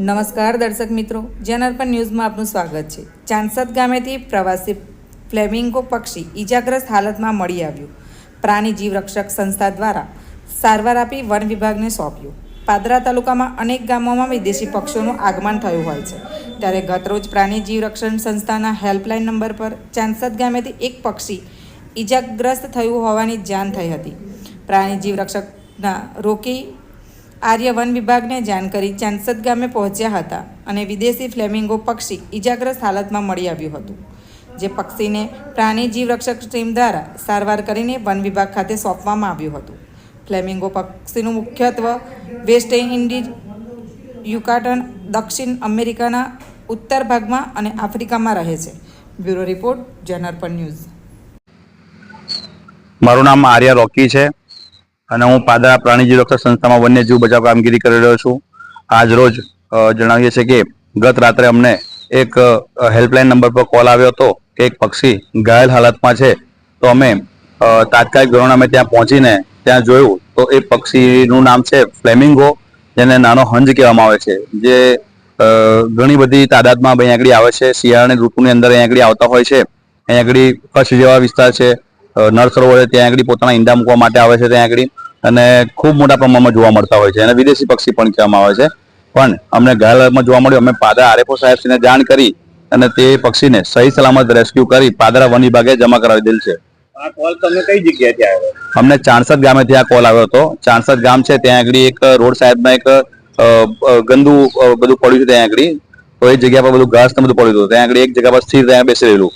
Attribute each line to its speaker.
Speaker 1: નમસ્કાર દર્શક મિત્રો, જન અર્પણ ન્યૂઝમાં આપનું સ્વાગત છે. ચાંસદ ગામેથી પ્રવાસી ફ્લેમિંગો પક્ષી ઈજાગ્રસ્ત હાલતમાં મળી આવ્યું. પ્રાણી જીવરક્ષક સંસ્થા દ્વારા સારવાર આપી વન વિભાગને સોંપ્યું. પાદરા તાલુકામાં અનેક ગામોમાં વિદેશી પક્ષીઓનું આગમન થયું હોય છે. ત્યારે ગતરોજ પ્રાણી જીવરક્ષણ સંસ્થાના હેલ્પલાઇન નંબર પર ચાંસદ ગામેથી એક પક્ષી ઈજાગ્રસ્ત થયું હોવાની જાણ થઈ હતી. પ્રાણી જીવરક્ષકના રોકી આર્ય વન વિભાગને જાણ કરી ચાંસદ ગામે પહોંચ્યા હતા અને વિદેશી ફ્લેમિંગો પક્ષી ઈજાગ્રસ્ત હાલતમાં મળી આવ્યું હતું, જે પક્ષીને પ્રાણી જીવરક્ષક ટીમ દ્વારા સારવાર કરીને વન વિભાગ ખાતે સોંપવામાં આવ્યું હતું. ફ્લેમિંગો પક્ષીનું મુખ્યત્વ વેસ્ટ ઇન્ડિઝ, યુકાટન, દક્ષિણ અમેરિકાના ઉત્તર ભાગમાં અને આફ્રિકામાં રહે છે. બ્યુરો રિપોર્ટ જનરપન ન્યૂઝ.
Speaker 2: મારું નામ આર્યા રોકી છે. અને હું પાદરા પ્રાણીજીવ રક્ષક સંસ્થામાં વન્યજીવ બચાવ કામગીરી કરી રહ્યો છું. આજ રોજ જણાવીએ છીએ કે ગત રાત્રે અમને એક હેલ્પલાઇન નંબર પર કોલ આવ્યો હતો કે એક પક્ષી ઘાયલ હાલતમાં છે. તો અમે તાત્કાલિક ધોરણે અમે ત્યાં પહોંચીને ત્યાં જોયું. તો એ પક્ષીનું નામ છે ફ્લેમિંગો, જેને નાનો હંજ કહેવામાં આવે છે. જે ઘણી બધી તાદાદમાં અહીં આગળ આવે છે. શિયાળાની ઋતુની અંદર અહીં આગળ આવતા હોય છે. અહીં આગળ કચ્છ જેવા વિસ્તાર છે. નળ સરોવરે ત્યાં આગળ પોતાના ઈંડા મૂકવા માટે આવે છે ત્યાં આગળ. અને ખૂબ મોટા પ્રમાણમાં જોવા મળતા હોય છે. અને વિદેશી પક્ષી પણ કહેવામાં આવે છે. પણ અમને ઘાયલમાં જોવા મળ્યું અમે પાદરા આરએફઓ સાહેબશ્રીને જાણ કરી અને તે પક્ષીને સહી સલામત રેસ્ક્યુ કરી પાદરા વન વિભાગે જમા કરાવી દીધેલ છે.
Speaker 3: આ કોલ તમે કઈ જગ્યાએથી આવ્યો
Speaker 2: અમને ચાણસદ ગામે આ કોલ આવ્યો હતો. ચાણસદ ગામ છે ત્યાં આગળ એક રોડ સાઈડમાં એક ગંદુ બધું પડ્યું છે ત્યાં આગળ. તો એ જગ્યા પર બધું ઘાસ ને બધું પડ્યું હતું. ત્યાં આગળ એક જગ્યા પર સ્થિર ત્યાં બેસી રહેલું.